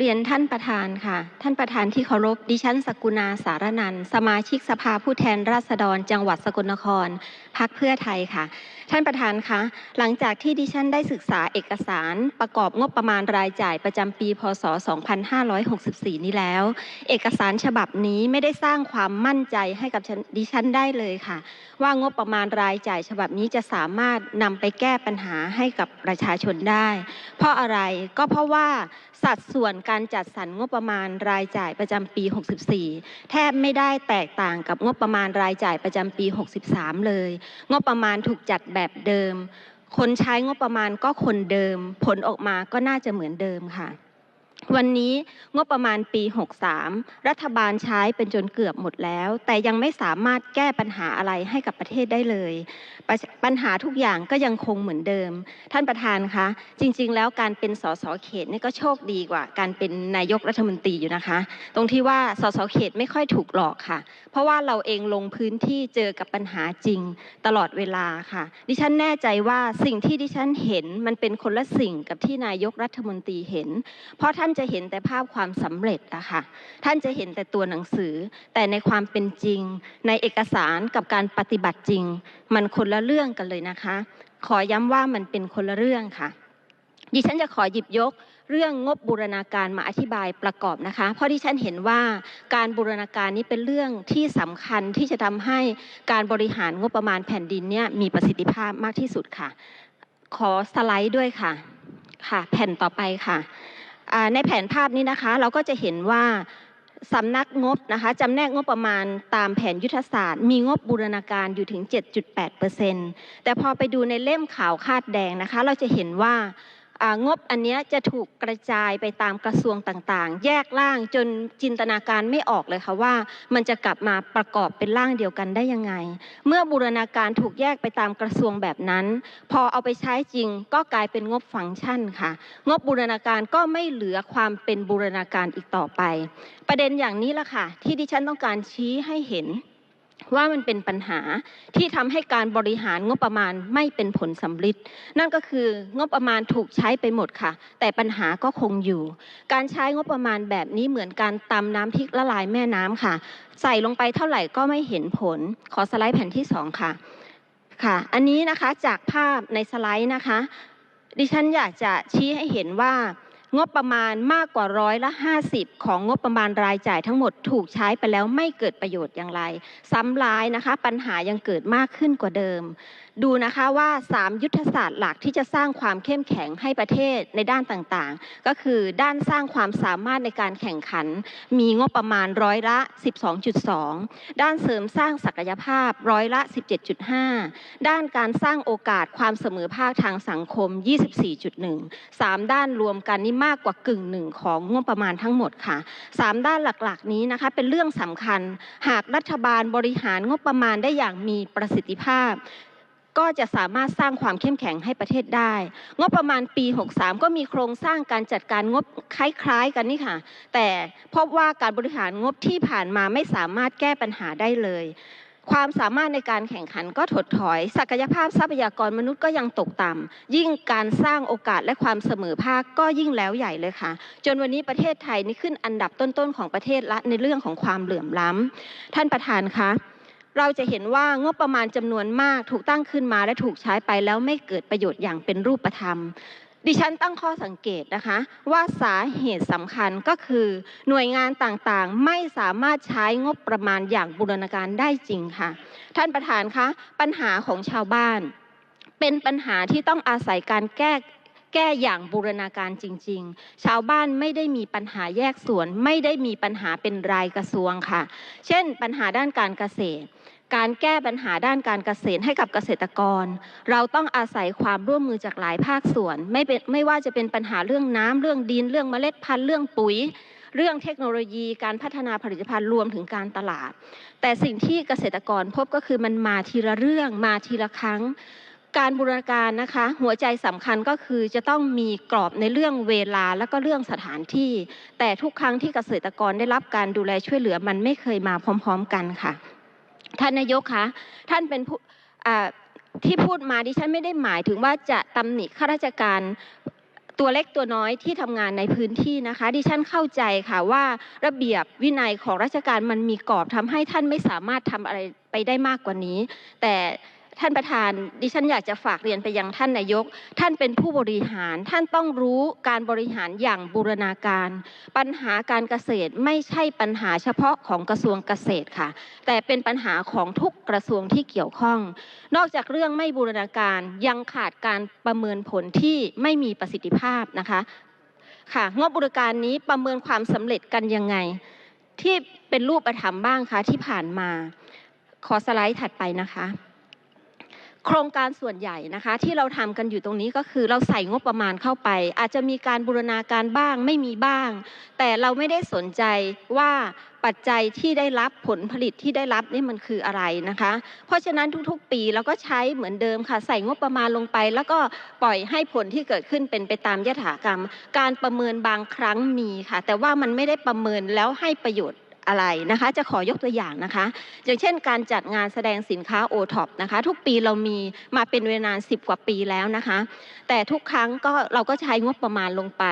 เรียนท่านประธานค่ะ ท่านประธานที่เคารพดิฉันสกุณาสารนันสมาชิกสภาผู้แทนราษฎร จังหวัดสกลนครพักเพื่อไทยค่ะ ท่านประธานคะหลังจากที่ดิฉันได้ศึกษาเอกสารประกอบงบประมาณรายจ่ายประจำปี พศ 2564 นี้แล้ว เอกสารฉบับนี้ไม่ได้สร้างความมั่นใจให้กับดิฉันได้เลยค่ะ ว่างบประมาณรายจ่ายฉบับนี้จะสามารถนำไปแก้ปัญหาให้กับประชาชนได้ เพราะอะไรก็เพราะว่าสัดส่วนการจัดสรรงบประมาณรายจ่ายประจำปี 64 แทบไม่ได้แตกต่างกับงบประมาณรายจ่ายประจำปี 63 เลย งบประมาณถูกจัดแบบเดิม คนใช้งบประมาณก็คนเดิม ผลออกมาก็น่าจะเหมือนเดิมค่ะ วันนี้งบประมาณปี 63 รัฐบาลใช้เป็นจนเกือบหมดแล้ว แต่ยังไม่สามารถแก้ปัญหาอะไรให้กับประเทศได้เลยป,ปัญหาทุกอย่างก็ยังคงเหมือนเดิม ท่านประธานคะ จริง ๆ แล้วการเป็นสสเขตนี่ก็โชคดีกว่า การเป็นนายกรัฐมนตรีอยู่นะคะ ตรงที่ว่าสสเขตไม่ค่อยถูกหลอกค่ะ เพราะว่าเราเองลงพื้นที่เจอกับปัญหาจริงตลอดเวลาค่ะ ดิฉันแน่ใจว่าสิ่งที่ดิฉันเห็นมันเป็นคนละสิ่งกับที่นายกรัฐมนตรีเห็น เพราะท่านจะเห็นแต่ภาพความสำเร็จอะค่ะ ท่านจะเห็นแต่ตัวหนังสือ แต่ในความเป็นจริง ในเอกสารกับการปฏิบัติจริง มันคนละเรื่องกันเลยนะคะ ขอย้ำว่ามันเป็นคนละเรื่องค่ะดิฉันจะขอหยิบยกเรื่องงบบูรณาการมาอธิบายประกอบนะคะ เพราะดิฉันเห็นว่าการบูรณาการนี้เป็นเรื่องที่สำคัญที่จะทำให้การบริหารงบประมาณแผ่นดินเนี่ยมีประสิทธิภาพมากที่สุดค่ะ ขอสไลด์ด้วยค่ะค่ะ แผ่นต่อไปค่ะ ในแผนภาพนี้นะคะเราก็จะเห็นว่าสำนักงบนะคะจำแนกงบประมาณตามแผนยุทธศาสตร์ มีงบบูรณาการอยู่ถึง 7.8%แต่พอไปดูในเล่มขาวคาดแดงนะคะ เราจะเห็นว่าอ่า งบอันนี้จะถูกกระจายไปตามกระทรวงต่างๆ แยกร่างจนจินตนาการไม่ออกเลยค่ะว่า มันจะกลับมาประกอบเป็นร่างเดียวกันได้ยังไง เมื่อบูรณาการถูกแยกไปตามกระทรวงแบบนั้น พอเอาไปใช้จริงก็กลายเป็นงบฟังก์ชันค่ะ งบบูรณาการก็ไม่เหลือความเป็นบูรณาการอีกต่อไป ประเด็นอย่างนี้ละค่ะ ที่ดิฉันต้องการชี้ให้เห็น ว่ามันเป็นปัญหาที่ทำให้การบริหารงบประมาณไม่เป็นผลสำลิดนั่นก็คืองบประมาณถูกใช้ไปหมดค่ะ แต่ปัญหาก็คงอยู่ การใช้งบประมาณแบบนี้เหมือนการตำน้ำพริกละลายแม่น้ำค่ะ ใส่ลงไปเท่าไหร่ก็ไม่เห็นผล ขอสไลด์แผ่นที่สองค่ะ ค่ะ อันนี้นะคะจากภาพในสไลด์นะคะ ดิฉันอยากจะชี้ให้เห็นว่า งบประมาณมากกว่าร้อยละ 50 ของงบประมาณรายจ่ายทั้งหมดถูกใช้ไปแล้วไม่เกิดประโยชน์อย่างไร ซ้ำร้ายนะคะ ปัญหายังเกิดมากขึ้นกว่าเดิม ดูนะคะว่า 3 ยุทธศาสตร์หลักที่จะสร้างความเข้มแข็งให้ประเทศในด้านต่างๆ ก็คือด้านสร้างความสามารถในการแข่งขัน มีงบประมาณร้อยละ 12.2 ด้านเสริมสร้างศักยภาพร้อยละ 17.5 ด้านการสร้างโอกาสความเสมอภาคทางสังคม 24.1 3 ด้านรวมกันนี่มากกว่ากึ่งหนึ่งของงบประมาณทั้งหมดค่ะ 3 ด้านหลักๆ นี้นะคะเป็นเรื่องสำคัญ หากรัฐบาลบริหารงบประมาณได้อย่างมีประสิทธิภาพ ก็จะสามารถสร้างความเข้มแข็งให้ประเทศได้ งบประมาณปี 63 ก็มีโครงสร้างการจัดการงบคล้ายๆกันนี่ค่ะ แต่พบว่าการบริหารงบที่ผ่านมาไม่สามารถแก้ปัญหาได้เลย ความสามารถในการแข่งขันก็ถดถอย ศักยภาพทรัพยากรมนุษย์ก็ยังตกต่ำยิ่งการสร้างโอกาสและความเสมอภาคก็ยิ่งแล้วใหญ่เลยค่ะ จนวันนี้ประเทศไทยนี่ขึ้นอันดับต้นๆของประเทศละในเรื่องของความเหลื่อมล้ำท่านประธานคะ เราจะเห็นว่างบประมาณจำนวนมากถูกตั้งขึ้นมาและถูกใช้ไปแล้วไม่เกิดประโยชน์อย่างเป็นรูปธรรม ดิฉันตั้งข้อสังเกตนะคะ ว่าสาเหตุสำคัญก็คือ หน่วยงานต่างๆ ไม่สามารถใช้งบประมาณอย่างบูรณาการได้จริงค่ะ ท่านประธานคะปัญหาของชาวบ้าน เป็นปัญหาที่ต้องอาศัยการแก้แก้อย่างบูรณาการจริง ๆ ชาวบ้านไม่ได้มีปัญหาแยกส่วน ไม่ได้มีปัญหาเป็นรายกระทรวงค่ะ เช่น ปัญหาด้านการเกษตร การแก้ปัญหาด้านการเกษตรให้กับเกษตรกร เราต้องอาศัยความร่วมมือจากหลายภาคส่วน ไม่เป็นไม่ว่าจะเป็นปัญหาเรื่องน้ำเรื่องดิน เรื่องเมล็ดพันธุ์เรื่องปุ๋ย เรื่องเทคโนโลยี การพัฒนาผลิตภัณฑ์รวมถึงการตลาด แต่สิ่งที่เกษตรกรพบก็คือมันมาทีละเรื่องมาทีละครั้ง การบูรณาการนะคะ หัวใจสำคัญก็คือจะต้องมีกรอบในเรื่องเวลาและก็เรื่องสถานที่ แต่ทุกครั้งที่เกษตรกรได้รับการดูแลช่วยเหลือมันไม่เคยมาพร้อม ๆ กันค่ะ ท่านนายกคะท่านเป็นผู้ที่พูดมาดิฉันไม่ได้หมายถึงว่าจะตำหนิข้าราชการตัวเล็กตัวน้อยที่ทำงานในพื้นที่นะคะ ดิฉันเข้าใจค่ะว่าระเบียบวินัยของราชการมันมีกรอบทำให้ท่านไม่สามารถทำอะไรไปได้มากกว่านี้ แต่ ท่านประธาน ดิฉันอยากจะฝากเรียนไปยังท่านนายก ท่านเป็นผู้บริหาร ท่านต้องรู้การบริหารอย่างบูรณาการ ปัญหาการเกษตรไม่ใช่ปัญหาเฉพาะของกระทรวงเกษตรค่ะ แต่เป็นปัญหาของทุกกระทรวงที่เกี่ยวข้อง นอกจากเรื่องไม่บูรณาการยังขาดการประเมินผลที่ไม่มีประสิทธิภาพนะคะค่ะงบบูรการนี้ประเมินความสำเร็จกันยังไง ที่เป็นรูปธรรมบ้างคะที่ผ่านมา ขอสไลด์ถัดไปนะคะ โครงการส่วนใหญ่นะคะที่เราทำกันอยู่ตรงนี้ก็คือเราใส่งบประมาณเข้าไป อาจจะมีการบูรณาการบ้างไม่มีบ้าง แต่เราไม่ได้สนใจว่าปัจจัยที่ได้รับผลผลิตที่ได้รับนี่มันคืออะไรนะคะ เพราะฉะนั้นทุกๆ ปีเราก็ใช้เหมือนเดิมค่ะใส่งบประมาณลงไป แล้วก็ปล่อยให้ผลที่เกิดขึ้นเป็นไปตามยถากรรม การประเมินบางครั้งมีค่ะ แต่ว่ามันไม่ได้ประเมินแล้วให้ประโยชน์ อะไรนะคะ จะขอยกตัวอย่างนะคะ อย่างเช่นการจัดงานแสดงสินค้าโอท็อปนะคะ ทุกปีเรามีมาเป็นเวลานานสิบกว่าปีแล้วนะคะ แต่ทุกครั้งก็เราก็ใช้งบประมาณลงไป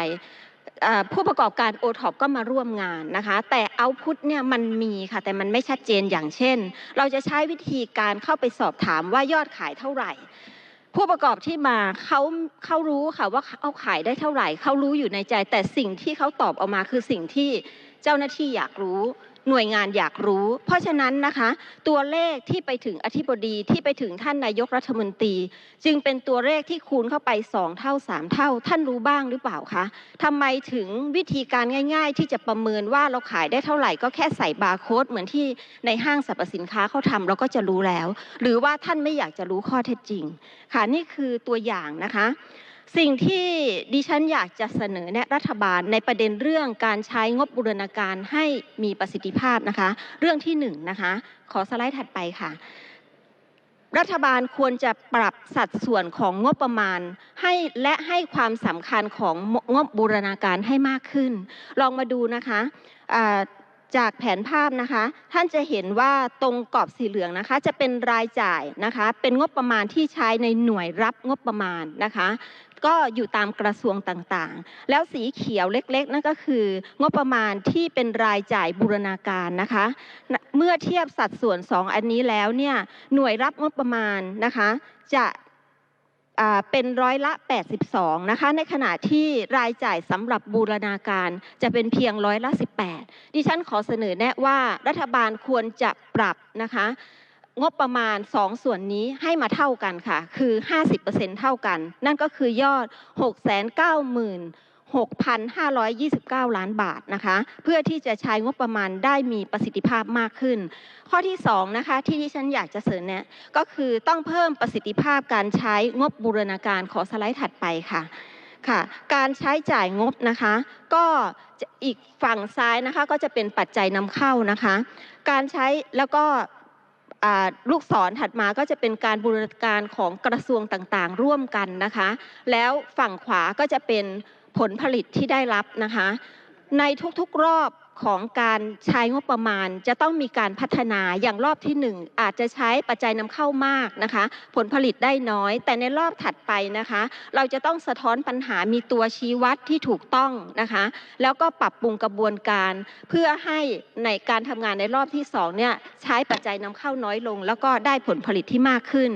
ผู้ประกอบการโอท็อปก็มาร่วมงานนะคะ แต่เอาพุทเนี่ยมันมีค่ะ แต่มันไม่ชัดเจนอย่างเช่น เราจะใช้วิธีการเข้าไปสอบถามว่ายอดขายเท่าไหร่ ผู้ประกอบที่มาเขาเขารู้ค่ะว่าเขาขายได้เท่าไหร่เขารู้อยู่ในใจ แต่สิ่งที่เขาตอบออกมาคือสิ่งที่เจ้าหน้าที่อยากรู้ หน่วยงานอยากรู้ เพราะฉะนั้นนะคะ ตัวเลขที่ไปถึงอธิบดีที่ไปถึงท่านนายกรัฐมนตรี จึงเป็นตัวเลขที่คูณเข้าไป 2 เท่า 3 เท่า ท่านรู้บ้างหรือเปล่าคะทำไมถึงวิธีการง่าย ๆ ที่จะประเมินว่าเราขายได้เท่าไหร่ก็แค่ใส่บาร์โค้ดเหมือนที่ในห้างสรรพสินค้าเขาทำเราก็จะรู้แล้ว หรือว่าท่านไม่อยากจะรู้ข้อเท็จจริง ค่ะนี่คือตัวอย่างนะคะ สิ่งที่ดิฉันอยากจะเสนอแนะรัฐบาลในประเด็นเรื่องการใช้งบบูรณาการให้มีประสิทธิภาพนะคะ เรื่องที่หนึ่งนะคะขอสไลด์ถัดไปค่ะ รัฐบาลควรจะปรับสัดส่วนของงบประมาณให้และให้ความสำคัญของงบบูรณาการให้มากขึ้น ลองมาดูนะคะ จากแผนภาพนะคะ ท่านจะเห็นว่าตรงกรอบสีเหลืองนะคะ จะเป็นรายจ่ายนะคะ เป็นงบประมาณที่ใช้ในหน่วยรับงบประมาณนะคะ ก็อยู่ตามกระทรวงต่างๆ แล้วสีเขียวเล็กๆ นั่นก็คือ งบประมาณที่เป็นรายจ่ายบูรณาการนะคะ เมื่อเทียบสัดส่วน 2 อันนี้แล้วเนี่ยหน่วยรับงบประมาณนะคะ จะ เป็นร้อยละ 82 นะคะ ในขณะที่รายจ่ายสำหรับบูรณาการจะเป็นเพียงร้อยละ 18 ดิฉันขอเสนอแนะว่ารัฐบาลควรจะปรับนะคะงบประมาณ 2 ส่วนนี้ให้มาเท่ากันค่ะ คือ 50%เท่ากัน นั่นก็คือยอด 6 9 0 0 0 6,529 ล้านบาทนะคะ เพื่อที่จะใช้งบประมาณได้มีประสิทธิภาพมากขึ้น ข้อที่2นะคะที่ที่ฉันอยากจะเสนอแนะก็คือต้องเพิ่มประสิทธิภาพการใช้งบบูรณาการขอสไลด์ถัดไปค่ะค่ะการใช้จ่ายงบนะคะ ก็อีกฝั่งซ้ายนะคะก็จะเป็นปัจจัยนำเข้านะคะ การใช้แล้วก็ลูกศรถัดมาก็จะเป็นการบูรณาการของกระทรวงต่างๆ ร่วมกันนะคะ แล้วฝั่งขวาก็จะเป็น ผลผลิตที่ได้รับนะคะในทุกๆรอบ ของการใช้งบประมาณ จะต้องมีการพัฒนาอย่างรอบที่หนึ่งอาจจะใช้ปัจจัยนำเข้ามากนะคะ ผลผลิตได้น้อย แต่ในรอบถัดไปนะคะ เราจะต้องสะท้อนปัญหามีตัวชี้วัดที่ถูกต้องนะคะ แล้วก็ปรับปรุงกระบวนการ เพื่อให้ในการทำงานในรอบที่สองเนี่ยใช้ปัจจัยนำเข้าน้อยลง แล้วก็ได้ผลผลิตที่มากขึ้น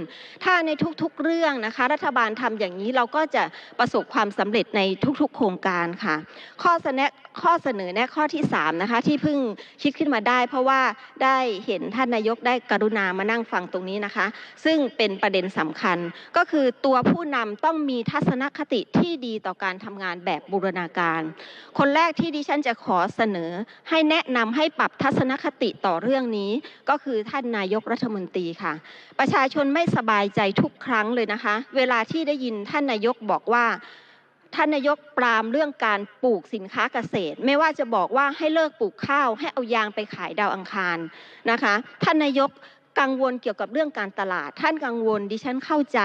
ถ้าในทุกๆเรื่องนะคะ รัฐบาลทำอย่างนี้เราก็จะประสบความสำเร็จในทุกๆ โครงการค่ะ ข้อเสนอข้อเสนอแนะข้อที่3นะคะที่เพิ่งคิดขึ้นมาได้ เพราะว่าได้เห็นท่านนายกได้กรุณามานั่งฟังตรงนี้นะคะ ซึ่งเป็นประเด็นสำคัญก็คือตัวผู้นำต้องมีทัศนคติที่ดีต่อการทำงานแบบบูรณาการ คนแรกที่ดิฉันจะขอเสนอ ให้แนะนำให้ปรับทัศนคติต่อเรื่องนี้ ก็คือท่านนายกรัฐมนตรีค่ะ ประชาชนไม่สบายใจทุกครั้งเลยนะคะ เวลาที่ได้ยินท่านนายกบอกว่า ท่านนายกปรามเรื่องการปลูกสินค้าเกษตร ไม่ว่าจะบอกว่าให้เลิกปลูกข้าว ให้เอายางไปขายดาวอังคารนะคะ ท่านนายกกังวลเกี่ยวกับเรื่องการตลาด ท่านกังวลดิฉันเข้าใจ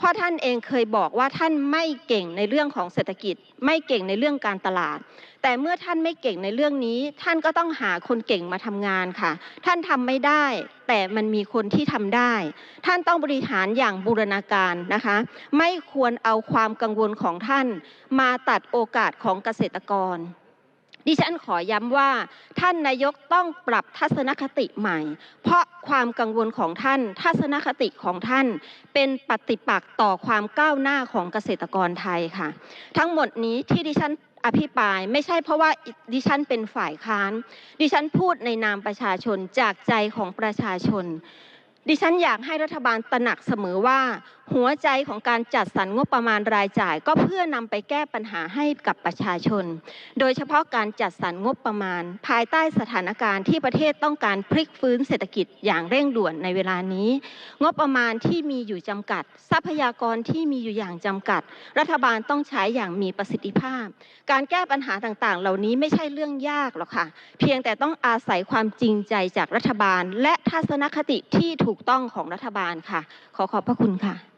พราะท่านเองเคยบอกว่าท่านไม่เก่งในเรื่องของเศรษฐกิจ ไม่เก่งในเรื่องการตลาด แต่เมื่อท่านไม่เก่งในเรื่องนี้ ท่านก็ต้องหาคนเก่งมาทำงานค่ะ ท่านทำไม่ได้ แต่มันมีคนที่ทำได้ ท่านต้องบริหารอย่างบูรณาการนะคะ ไม่ควรเอาความกังวลของท่าน มาตัดโอกาสของเกษตรกร ดิฉันขอย้ำว่า ท่านนายกต้องปรับทัศนคติใหม่ เพราะความกังวลของท่าน ทัศนคติของท่าน เป็นปฏิปักษ์ต่อความก้าวหน้าของเกษตรกรไทยค่ะ ทั้งหมดนี้ที่ดิฉันอภิปรายไม่ใช่เพราะว่าดิฉันเป็นฝ่ายค้าน ดิฉันพูดในนามประชาชนจากใจของประชาชน ดิฉันอยากให้รัฐบาลตระหนักเสมอว่า หัวใจของการจัดสรรงบประมาณรายจ่าย ก็เพื่อนำไปแก้ปัญหาให้กับประชาชน โดยเฉพาะการจัดสรรงบประมาณ ภายใต้สถานการณ์ที่ประเทศต้องการพลิกฟื้นเศรษฐกิจอย่างเร่งด่วนในเวลานี้ งบประมาณที่มีอยู่จำกัด ทรัพยากรที่มีอยู่อย่างจำกัด รัฐบาลต้องใช้อย่างมีประสิทธิภาพ การแก้ปัญหาต่างๆ เหล่านี้ไม่ใช่เรื่องยากหรอกค่ะ เพียงแต่ต้องอาศัยความจริงใจจากรัฐบาล และทัศนคติที่ถูกต้องของรัฐบาลค่ะ ขอขอบพระคุณค่ะ